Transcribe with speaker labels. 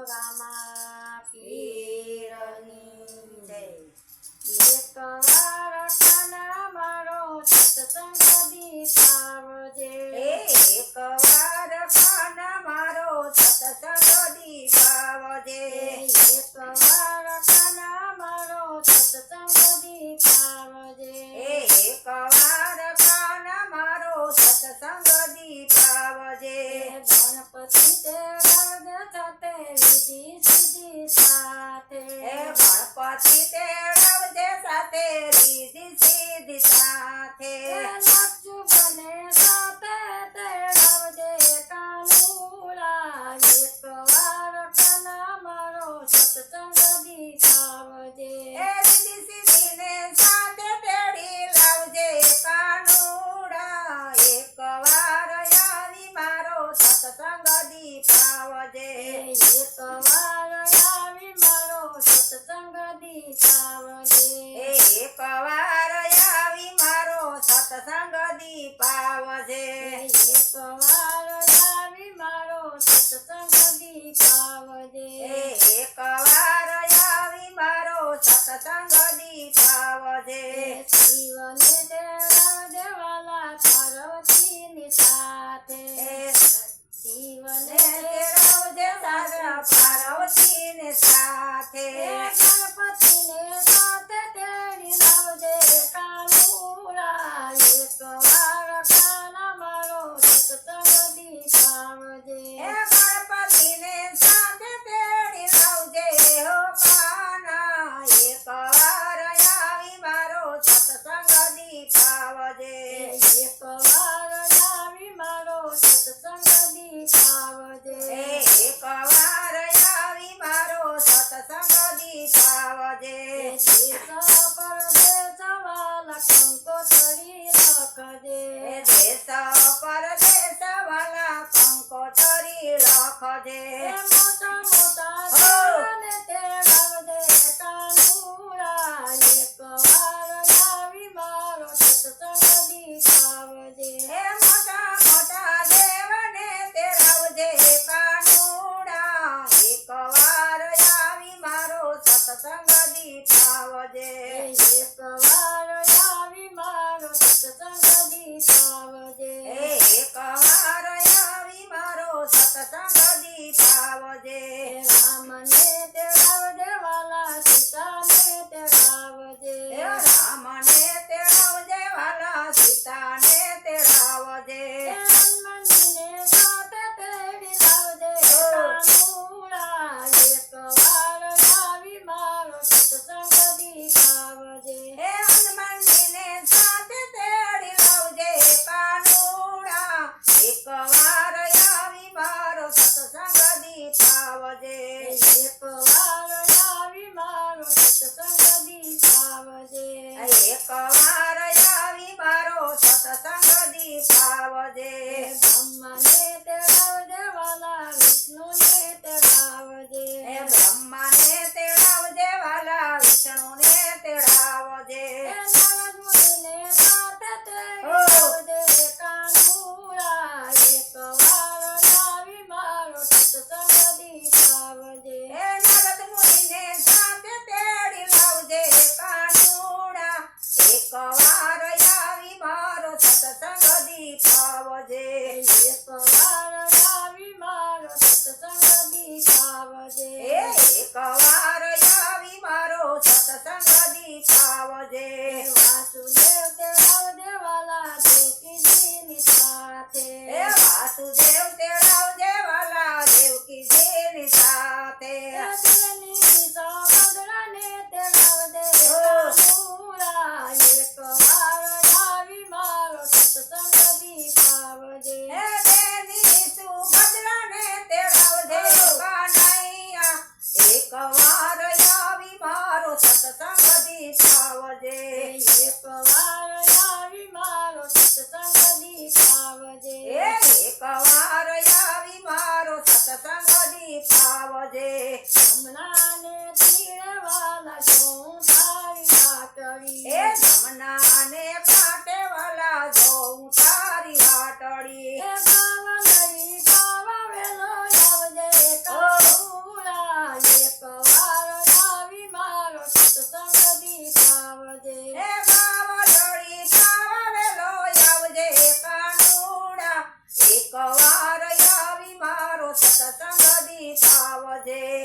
Speaker 1: રામા પીરની
Speaker 2: જય
Speaker 1: એક
Speaker 2: ગતિ પાવજે એકવાર આવી મારો સત્સંગ દીપાવજે
Speaker 1: એકવાર આવી મારો સત્સંગ દીપાવજે.
Speaker 2: રાખજે
Speaker 1: દેશ પરદેશ વાલા પંકો
Speaker 2: તરી
Speaker 1: રાખજે. ની સાવજે એક વાર આવી મારો
Speaker 2: સત્સંગની સાવજે એક વાર આવી મારો સત્સંગ
Speaker 1: હમણાં
Speaker 2: દીપાવજે